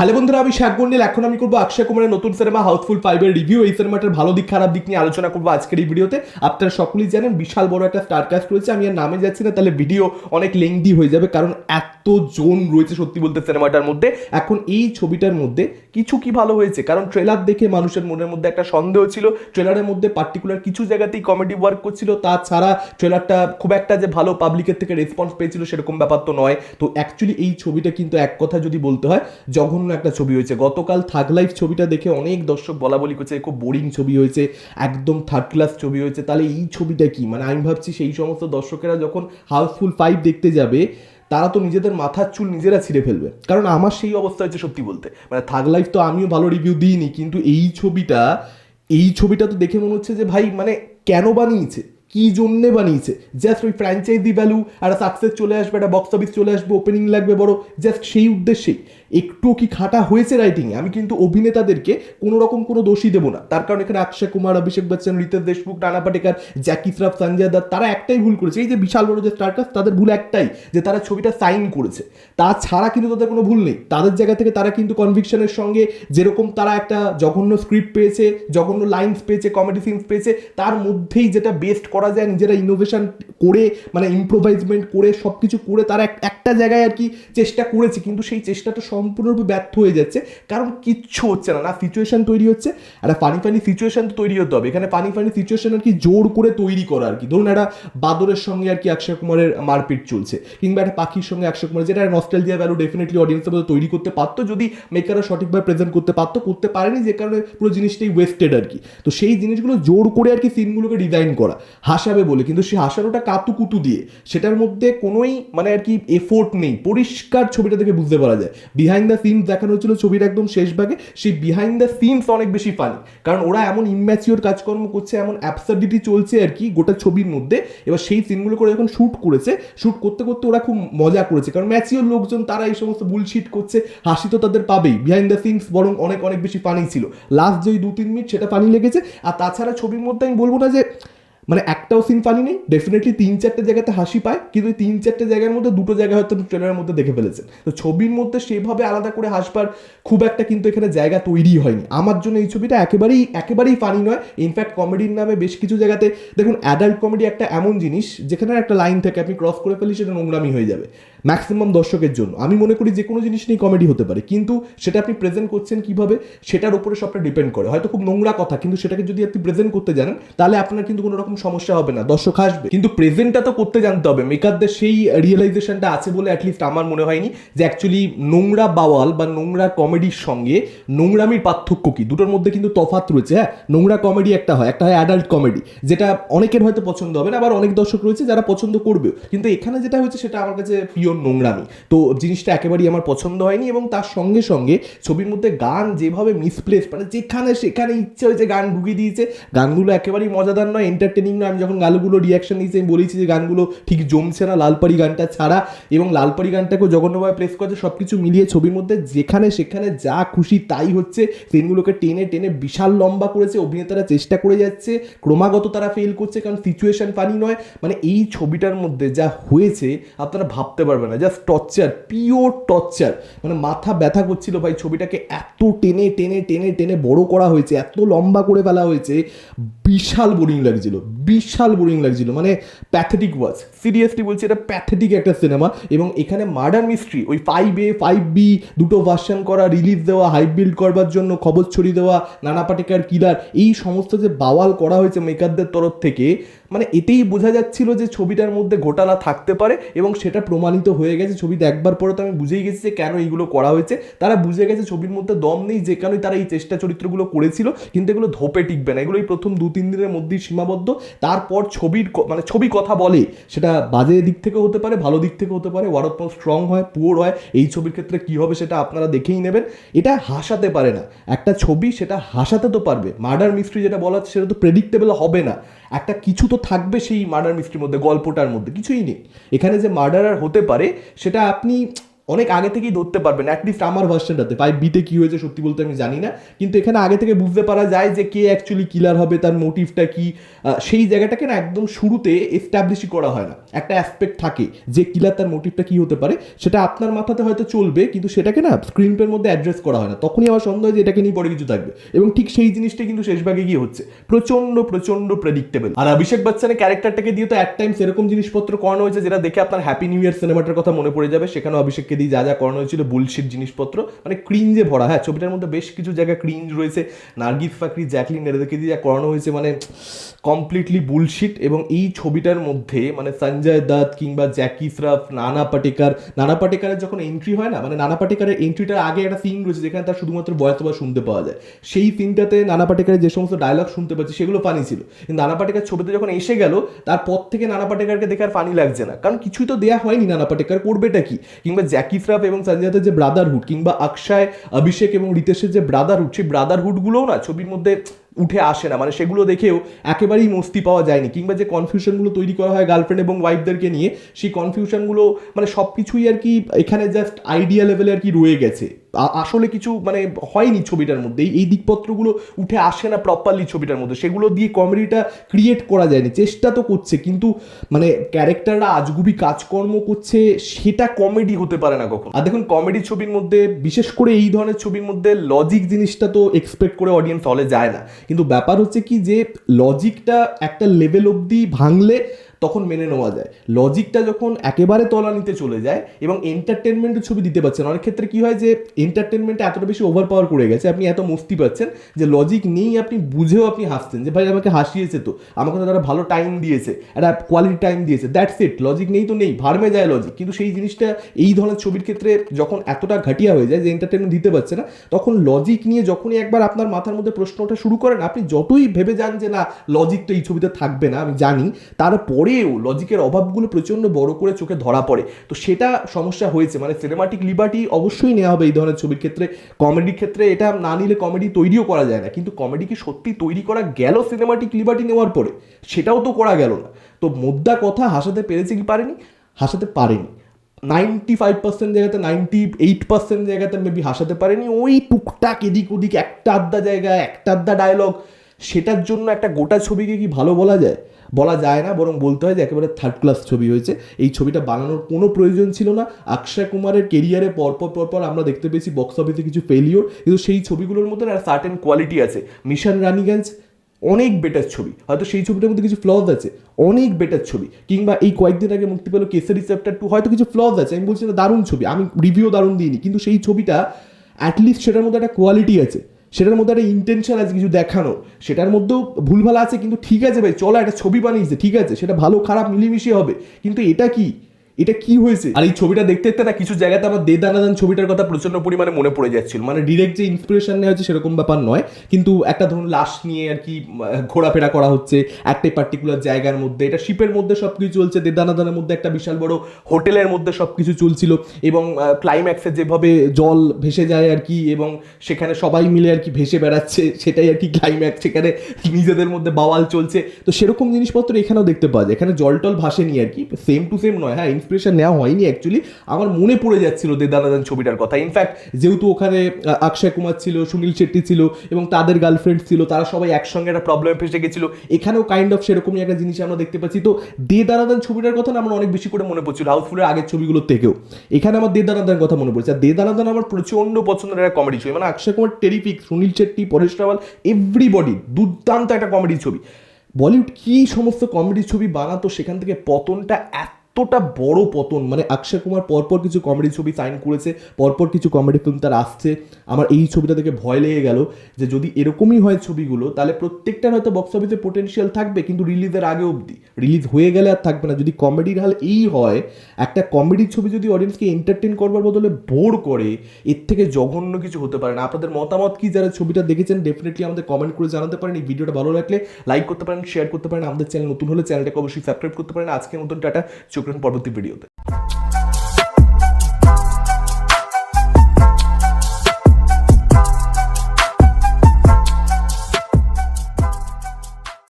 Hello বন্ধুরা, আমি শাক গন্ডিল এখন আমি করব অক্ষয় কুমারের নতুন সিনেমা হাউসফুল ফাইভের রিভিউ এই সিনেমাটার ভালো দিক, খারাপ দিক নিয়ে আলোচনা করব আজকের এই ভিডিওতে। আপনারা সকলেই জানেন, বিশাল বড় একটা স্টার কাস্ট রয়েছে। আমি আর নামে যাচ্ছি না, তাহলে ভিডিও অনেক লেংদি হয়ে যাবে, কারণ এত জোন রয়েছে সত্যি বলতে সিনেমাটার মধ্যে। এখন এই ছবিটার মধ্যে কিছু কি ভালো হয়েছে? কারণ ট্রেলার দেখে মানুষের মনের মধ্যে একটা সন্দেহ ছিল। ট্রেলারের মধ্যে পার্টিকুলার কিছু জায়গাতেই কমেডি ওয়ার্ক করছিল। তাছাড়া ট্রেলারটা খুব একটা যে ভালো পাবলিকের থেকে রেসপন্স পেয়েছিল, সেরকম ব্যাপার তো নয়। তো অ্যাকচুয়ালি এই ছবিটা কিন্তু এক কথা যদি বলতে হয়, জঘন্য একটা ছবি হয়েছে। গতকাল থাগ লাইফ ছবিটা দেখে অনেক দর্শক বলা বলি করছে, খুব বোরিং ছবি হয়েছে, একদম থার্ড ক্লাস ছবি হয়েছে। তাহলে এই ছবিটা কি? মানে আমি ভাবছি সেই সমস্ত দর্শকেরা যখন হাউসফুল ফাইভ দেখতে যাবে, তারা তো নিজেদের মাথার চুল নিজেরা ছিঁড়ে ফেলবে। কারণ আমার সেই অবস্থা হচ্ছে সত্যি বলতে। মানে থাগ লাইফ তো আমিও ভালো রিভিউ দিইনি, কিন্তু এই ছবিটা এই ছবিটা তো দেখে মনে হচ্ছে যে ভাই মানে কেন বানিয়েছে? কি জন্যে বানিয়েছে? জাস্ট ওই ফ্র্যাঞ্চাইজি ভ্যালু আর সাকসেস চলে আসবে, একটা বক্স অফিস চলে আসবে ওপেনিং লাগবে বড় জাস্ট সেই উদ্দেশ্যেই। একটু কি খাটা হয়েছে রাইটিংয়ে আমি কিন্তু অভিনেতাদেরকে কোনো রকম কোনো দোষী দেবো না। তার কারণ এখানে অক্ষয় কুমার, অভিষেক বচ্চন, রিতেশ দেশমুখ নানা পাটেকার, জ্যাকি শ্রফ সঞ্জয় দত্ত, তারা একটাই ভুল করেছে। এই যে বিশাল বড় যে স্টারকাস্ট তাদের ভুল একটাই, যে তারা ছবিটা সাইন করেছে। তাছাড়া কিন্তু তাদের কোনো ভুল নেই। তাদের জায়গা থেকে তারা কিন্তু কনভিকশনের সঙ্গে যেরকম তারা একটা জঘন্য স্ক্রিপ্ট পেয়েছে, জঘন্য লাইন্স পেয়েছে কমেডি সিনস পেয়েছে, তার মধ্যেই যেটা বেস্ট করা যায়, নিজেরা ইনোভেশন করে মানে ইম্প্রোভাইজমেন্ট করে সব কিছু করে, তারা একটা জায়গায় আর কি চেষ্টা করেছে, কিন্তু সেই চেষ্টাটা সম্পূর্ণরূপে ব্যর্থ হয়ে যাচ্ছে। কারণ কিচ্ছু হচ্ছে না না সিচুয়েশন তৈরি হচ্ছে, একটা ফানি ফানি সিচুয়েশন তো তৈরি হতে হবে। এখানে পানি ফানি সিচুয়েশন আর কি জোর করে তৈরি করা আর কি। ধরুন একটা বাদরের সঙ্গে আর কি অক্ষয় কুমারের মারপিট চলছে, কিংবা একটা পাখির সঙ্গে অক্ষয় কুমার, যেটা নস্টালজিয়া ভ্যালু ডেফিনেটলি অডিয়েন্সের মধ্যে তৈরি করতে পারতো, যদি মেকাররা সঠিকভাবে প্রেজেন্ট করতে পারতো, করতে পারেনি, যে কারণে পুরো জিনিসটাই ওয়েস্টেড আর কি। তো সেই জিনিসগুলো জোর করে আর কি সিনগুলোকে ডিজাইন করা। হাসাবে বলে, কিন্তু সেই হাসানোটা কাতু কুতু দিয়ে। সেটার মধ্যে কোনোই মানে আর কি এফোর্ট নেই। পরিষ্কার ছবিটা দেখে বুঝতে পারা যায়। বিহাইন্ড দ্য সিনস দেখানো হয়েছিল ছবির একদম শেষ ভাগে। সেই বিহাইন্ড দ্য সিনস অনেক বেশি ফানি কারণ ওরা এমন ইম্যাচিওর কাজকর্ম করছে, এমন অ্যাবসার্ডিটি চলছে আর কি গোটা ছবির মধ্যে। এবার সেই সিনগুলো করে যখন শ্যুট করেছে শ্যুট করতে করতে ওরা খুব মজা করেছে। কারণ ম্যাচিওর লোকজন তারা এই সমস্ত বুলশিট করছে, হাসি তো তাদের পাবেই। বিহাইন্ড দ্য সিনস বরং অনেক অনেক বেশি ফানি ছিল। লাস্ট যে দু তিন মিনিট সেটা ফানি লেগেছে। আর তাছাড়া ছবির মধ্যে আমি বলব না যে মানে একটাও সিন ফানি নেই ডেফিনেটলি তিন চারটে জায়গাতে হাসি পায়, কিন্তু তিন চারটে জায়গার মধ্যে দুটো জায়গা হয়তো ট্রেলারের মধ্যে দেখে ফেলেছেন। তো ছবির মধ্যে সেভাবে আলাদা করে হাসবার খুব একটা কিন্তু এখানে জায়গা তৈরি হয়নি। আমার জন্য এই ছবিটা একেবারেই একেবারেই ফানি নয়। ইনফ্যাক্ট কমেডির নামে বেশ কিছু জায়গাতে, দেখুন অ্যাডাল্ট কমেডি একটা এমন জিনিস, যেখানে একটা লাইন থাকে, আপনি ক্রস করে ফেলি সেটা নোংরামি হয়ে যাবে। ম্যাক্সিমাম দর্শকের জন্য। আমি মনে করি যে কোনো জিনিস নিয়ে কমেডি হতে পারে, কিন্তু সেটা আপনি প্রেজেন্ট করছেন কীভাবে, সেটার উপরে সবটা ডিপেন্ড করে। হয়তো খুব নোংরা কথা, কিন্তু সেটাকে যদি আপনি প্রেজেন্ট করতে জানেন, তাহলে আপনার কিন্তু কোনো রকম সমস্যা হবে না, দর্শক আসবে কিন্তু প্রেজেন্টটা তো করতে জানতে হবে মেকারদের সেই রিয়েলাইজেশনটা আছে বলে অ্যাটলিস্ট আমার মনে হয়নি যে অ্যাকচুয়ালি নোংরা বাওয়াল বা নোংরা কমেডির সঙ্গে নোংরামির পার্থক্য কি? দুটোর মধ্যে কিন্তু তফাৎ রয়েছে হ্যাঁ? নোংরা কমেডি একটা হয় একটা হয় অ্যাডাল্ট কমেডি যেটা অনেকের হয়তো পছন্দ হবে না, আবার অনেক দর্শক রয়েছে যারা পছন্দ করবেও। কিন্তু এখানে যেটা হয়েছে, সেটা আমার কাছে পিওর নোংরামি। তো জিনিসটা একেবারেই আমার পছন্দ হয়নি এবং তার সঙ্গে সঙ্গে ছবির মধ্যে গান যেভাবে মিসপ্লেস মানে যেখানে সেখানে ইচ্ছে হয়েছে গান ঢুকিয়ে দিয়েছে, গানগুলো একেবারেই মজাদার নয় এন্টারটেনিং নয়। আমি যখন গানগুলো রিয়াকশন নিয়েছি, আমি বলেছি যে গানগুলো ঠিক জমছে না, লালপাড়ি গানটা ছাড়া। এবং লালপাড়ি গানটাকেও জঘন্যভাবে প্লেস করেছে সব কিছু মিলিয়ে ছবির মধ্যে যেখানে সেখানে যা খুশি তাই হচ্ছে। সিনগুলোকে টেনে টেনে বিশাল লম্বা করেছে, অভিনেতারা চেষ্টা করে যাচ্ছে, ক্রমাগত তারা ফেল করছে, কারণ সিচুয়েশন ফানি নয়। মানে এই ছবিটার মধ্যে যা হয়েছে, আপনারা ভাবতে পারবেন। না জাস্ট টর্চার পিওর টর্চার মানে মাথা ব্যথা করছিল ভাই, ছবিটাকে এত টেনে টেনে টেনে টেনে বড় করা হয়েছে, এত লম্বা করে ফেলা হয়েছে, বিশাল বোরিং লাগছিল, বিশাল বোরিং লাগছিল মানে প্যাথেটিক ওয়াচ সিরিয়াসলি বলছি, এটা প্যাথেটিক একটা সিনেমা এবং এখানে মার্ডার মিস্ট্রি ওই ফাইভ এ ফাইভ বি দুটো ভার্সন করা রিলিজ দেওয়া হাইপ বিল্ড করবার জন্য, খবর ছড়িয়ে দেওয়া, নানা পাটেকার কিলার এই সমস্ত যে বাওয়াল করা হয়েছে মেকারদের তরফ থেকে মানে এতেই বোঝা যাচ্ছিল যে ছবিটার মধ্যে ঘোটালা থাকতে পারে এবং সেটা প্রমাণিত হয়ে গেছে। ছবিতে একবার পরে তো আমি বুঝেই গেছি যে কেন এইগুলো করা হয়েছে। তারা বুঝে গেছে ছবির মধ্যে দম নেই, যে কারণে তারা এই চেষ্টা চরিত্রগুলো করেছিল, কিন্তু এগুলো ধোপে টিকবে না। এগুলো এই প্রথম দু তিন দিনের মধ্যেই সীমাবদ্ধ। তারপর ছবির মানে ছবি কথা বলে, সেটা বাজে দিক থেকে হতে পারে, ভালো দিক থেকে হতে পারে ওয়ার্ড অফ স্ট্রং হয় পুয়ার হয়, এই ছবির ক্ষেত্রে কী হবে সেটা আপনারা দেখেই নেবেন। এটা হাসাতে পারে না। একটা ছবি সেটা হাসাতে তো পারবে। মার্ডার মিস্ট্রি যেটা বলা হচ্ছে সেটা তো প্রেডিক্টেবল হবে না। একটা কিছু তো থাকবে সেই মার্ডার মিস্ট্রির মধ্যে, গল্পটার মধ্যে, কিছুই নেই। এখানে যে মার্ডারার হতে পারে, সেটা আপনি অনেক আগে থেকেই ধরতে পারবেন অ্যাটলিস্ট আমার ভার্সনটাতে ফাইভ বিতে কি হয়েছে সত্যি বলতে আমি জানি না, কিন্তু এখানে আগে থেকে বুঝতে পারা যায় যে কে অ্যাকচুয়ালি কিলার হবে, তার মোটিভটা কি। সেই জায়গাটাকে না একদম শুরুতে এস্টাবলিশই করা হয় না। একটা অ্যাসপেক্ট থাকে যে কিলার তার মোটিভটা কি হতে পারে, সেটা আপনার মাথাতে হয়তো চলবে, কিন্তু সেটাকে না স্ক্রিন পের মধ্যে অ্যাড্রেস করা হয় না। তখনই আমার সন্দেহ হয় যে এটাকে নিয়ে পরে কিছু থাকবে। এবং ঠিক সেই জিনিসটা কিন্তু শেষ ভাগে গিয়ে হচ্ছে। প্রচণ্ড প্রচণ্ড প্রেডিক্টেবল আর অভিষেক বচ্চনের ক্যারেক্টারটাকে দিয়ে তো এক টাইম সেরকম জিনিসপত্র করানো হয়েছে যেটা দেখে আপনার হ্যাপি নিউ ইয়ার সিনেমাটার কথা মনে পড়ে যাবে সেখানে অভিষেককে দিয়ে যা যা করানো হয়েছিল বুলশিট জিনিসপত্র মানে ক্রিঞ্জে ভরা। হ্যাঁ ছবিটার মধ্যে বেশ কিছু জায়গায় ক্রিঞ্জ রয়েছে। নার্গিস ফাকরি, জ্যাকলিন এদেরকে দিয়ে যা করানো হয়েছে মানে কমপ্লিটলি বুলশিট এবং এই ছবিটার মধ্যে মানে সঞ্জয় দত্ত কিংবা জ্যাকি শ্রফ, নানা পাটেকার, নানা পাটেকারের যখন এন্ট্রি হয় না মানে নানা পাটেকারের এন্ট্রিটার আগে একটা সিন রয়েছে যেখানে তার শুধুমাত্র ভয়েস ওভার শুনতে পাওয়া যায়। সেই সিনটাতে নানা পাটেকারের যে সমস্ত ডায়লগ শুনতে পাচ্ছি, সেগুলো ফানি ছিল। কিন্তু নানা পাটেকার ছবিতে যখন এসে গেল, তারপর থেকে নানা পাটেকারকে দেখে আর ফানি লাগছে না। কারণ কিছুই তো দেয়া হয়নি নানা পাটেকার, করবেটা কি? কিংবা জ্যাকি শ্রফ এবং সঞ্জয় দত্তের যে ব্রাদারহুড কিংবা অক্ষয় অভিষেক এবং রিতেশের যে ব্রাদারহুড সেই ব্রাদারহুডগুলোও না ছবির মধ্যে উঠে আসে না। মানে সেগুলো দেখেও একেবারেই মস্তি পাওয়া যায়নি। কিংবা যে কনফিউশনগুলো তৈরি করা হয় গার্লফ্রেন্ড এবং ওয়াইফদেরকে নিয়ে, সেই কনফিউশনগুলো মানে সব কিছুই আর কি এখানে জাস্ট আইডিয়া লেভেলে আর কি রয়ে গেছে। আসলে কিছু মানে হয়নি ছবিটার মধ্যে। এই- দিকপত্রগুলো উঠে আসে না প্রপারলি ছবিটার মধ্যে। সেগুলো দিয়ে কমেডিটা ক্রিয়েট করা যায়নি। চেষ্টা তো করছে, কিন্তু মানে ক্যারেক্টাররা আজগুবি কাজকর্ম করছে, সেটা কমেডি হতে পারে না কখন। আর দেখুন কমেডি ছবির মধ্যে, বিশেষ করে এই ধরনের ছবির মধ্যে লজিক জিনিসটা তো এক্সপেক্ট করে অডিয়েন্স হলে যায় না। কিন্তু ব্যাপার হচ্ছে কি যে লজিকটা একটা লেভেল অবধি ভাঙলে তখন মেনে নেওয়া যায়। লজিকটা যখন একেবারে তলানিতে চলে যায় এবং এন্টারটেনমেন্টের ছবি দিতে পারছেন, অনেক ক্ষেত্রে কি হয় যে এন্টারটেনমেন্টটা এতটা বেশি ওভার পাওয়ার করে গেছে, আপনি এত মস্তি পাচ্ছেন যে লজিক নেই আপনি বুঝেও আপনি হাসছেন যে, ভাই, আমাকে হাসিয়েছে তো, আমাকে তো তারা ভালো টাইম দিয়েছে, একটা কোয়ালিটি টাইম দিয়েছে দ্যাটস ইট লজিক নেই তো নেই, ভার্মে যায় লজিক কিন্তু সেই জিনিসটা এই ধরনের ছবির ক্ষেত্রে যখন এতটা ঘাটিয়া হয়ে যায় যে এন্টারটেনমেন্ট দিতে পারছে না, তখন লজিক নিয়ে যখনই একবার আপনার মাথার মধ্যে প্রশ্ন ওঠা শুরু করেন, আপনি যতই ভেবে যান যে, না লজিক তো এই ছবিতে থাকবে না, আমি জানি। তারপরেও লজিকের অভাবগুলো প্রচণ্ড বড় করে চোখে ধরা পড়ে। তো সেটা সমস্যা হয়েছে। মানে সিনেমাটিক লিবার্টি অবশ্যই নেওয়া হবে এই ধরনের ছবির ক্ষেত্রে। কমেডির ক্ষেত্রে এটা না নিলে কমেডি তৈরিও করা যায় না। কিন্তু কমেডি কি সত্যি তৈরি করা গেল সিনেমাটিক লিবার্টি নেওয়ার পরে? সেটাও তো করা গেল না। তো মোদ্দা কথা হাসাতে পেরেছে কি পারেনি? হাসাতে পারেনি। নাইনটি ফাইভ পার্সেন্ট জায়গাতে নাইনটি এইট পার্সেন্ট জায়গাতে মেবি হাসাতে পারেনি। ওই টুকটাক এদিক ওদিক একটা আধা জায়গায় একটা আধা ডায়লগ সেটার জন্য একটা গোটা ছবিকে কি ভালো বলা যায়? বলা যায় না, বরং বলতে হয় যে একেবারে থার্ড ক্লাস ছবি হয়েছে। এই ছবিটা বানানোর কোনো প্রয়োজন ছিল না। অক্ষয় কুমারের কেরিয়ারে পরপর পরপর আমরা দেখতে পেয়েছি বক্স অফিসে কিছু ফেলিওর কিন্তু সেই ছবিগুলোর মধ্যে একটা সার্টেন কোয়ালিটি আছে। মিশন রানিগঞ্জ, অনেক বেটার ছবি। হয়তো সেই ছবিটার মধ্যে কিছু ফ্লজ আছে, অনেক বেটার ছবি। কিংবা এই কয়েকদিন আগে মুক্তি পেল কেসারি চ্যাপ্টার টু হয়তো কিছু ফ্লজ আছে। আমি বলছি না দারুণ ছবি, আমি রিভিউ দারুণ দিইনি, কিন্তু সেই ছবিটা অ্যাটলিস্ট সেটার মধ্যে একটা কোয়ালিটি আছে। সেটার মধ্যে একটা ইন্টেনশন আছে, কিছু দেখানো। সেটার মধ্যেও ভুলভাল আছে, কিন্তু ঠিক আছে ভাই, চলো একটা ছবি বানিয়েছে ঠিক আছে? সেটা ভালো, খারাপ, মিলিমিশে হবে। কিন্তু এটা কি? এটা কি হয়েছে? আর এই ছবিটা দেখতে দেখতে না কিছু জায়গাতে আমার দে দানাদান ছবিটার কথা প্রচণ্ড পরিমাণে মনে পড়ে যাচ্ছিল। মানে ডিরেক্ট যে ইন্সপিরেশন নেওয়া হচ্ছে সেরকম ব্যাপার নয়। কিন্তু একটা ধরুন লাশ নিয়ে আর কি ঘোরাফেরা করা হচ্ছে একটাই পার্টিকুলার জায়গার মধ্যে। এটা শিপের মধ্যে সব কিছু চলছে দে দানাদানের মধ্যে একটা বিশাল বড় হোটেলের মধ্যে সব কিছু চলছিল এবং ক্লাইম্যাক্সে যেভাবে জল ভেসে যায় আর কি এবং সেখানে সবাই মিলে আর কি ভেসে বেড়াচ্ছে, সেটাই আর কি ক্লাইম্যাক্স সেখানে নিজেদের মধ্যে বাওয়াল চলছে। তো সেরকম জিনিসপত্র এখানেও দেখতে পাওয়া যায়। এখানে জল টল ভাসেনি আর কি। সেম টু সেম নয়। হ্যাঁ ইন্সপিরেশন নেওয়া হয়নি অ্যাকচুয়ালি আমার মনে পড়ে যাচ্ছিল দে দানাদান ছবিটার কথা। ইনফ্যাক্ট যেহেতু ওখানে অক্ষয় কুমার ছিল, সুনীল শেট্টি ছিল এবং তাদের গার্লফ্রেন্ড ছিল, তারা সবাই একসঙ্গে একটা প্রবলেমে ফেসে গেছিল। এখানেও কাইন্ড অফ সেরকমই একটা জিনিস আমরা দেখতে পাচ্ছি। তো দে দানাদান ছবিটার কথা না আমার অনেক বেশি করে মনে পড়ছিল হাউসফুলের আগের ছবিগুলোর থেকেও। এখানে আমার দে দানাদানের কথা মনে পড়ছে। আর দে দানাদান আমার প্রচণ্ড পছন্দের একটা কমেডি ছবি। মানে অক্ষয় কুমার টেরিফিক সুনীল শেট্টি, পরেশ রাওয়াল এভরিবডি দুর্দান্ত একটা কমেডি ছবি। বলিউড কি সমস্ত কমেডি ছবি বানাতো সেখান থেকে পতনটা এতটা বড় পতন মানে অক্ষয় কুমার পরপর কিছু কমেডি ছবি সাইন করেছে, পরপর কিছু কমেডি ফিল্ম তার আসছে, আমার এই ছবিটা দেখে ভয় লেগে গেল যে যদি এরকমই হয় ছবিগুলো, তাহলে প্রত্যেকটার হয়তো বক্স অফিসে পোটেনশিয়াল থাকবে, কিন্তু রিলিজের আগে অবধি। রিলিজ হয়ে গেলে আর থাকবে না। যদি কমেডির হাল এই হয়, একটা কমেডির ছবি যদি অডিয়েন্সকে এন্টারটেন করবার বদলে বোর করে, এর থেকে জঘন্য কিছু হতে পারে না। আপনাদের মতামত কি? যারা ছবিটা দেখেছেন ডেফিনেটলি আমাদের কমেন্ট করে জানাতে পারেন। এই ভিডিওটা ভালো লাগলে লাইক করতে পারেন শেয়ার করতে পারেন। আমাদের চ্যানেল নতুন হলে চ্যানেলটাকে অবশ্যই সাবস্ক্রাইব করতে পারেন। আজকের মতন টাটা। চোখ রাখুন পরবর্তী ভিডিওতে।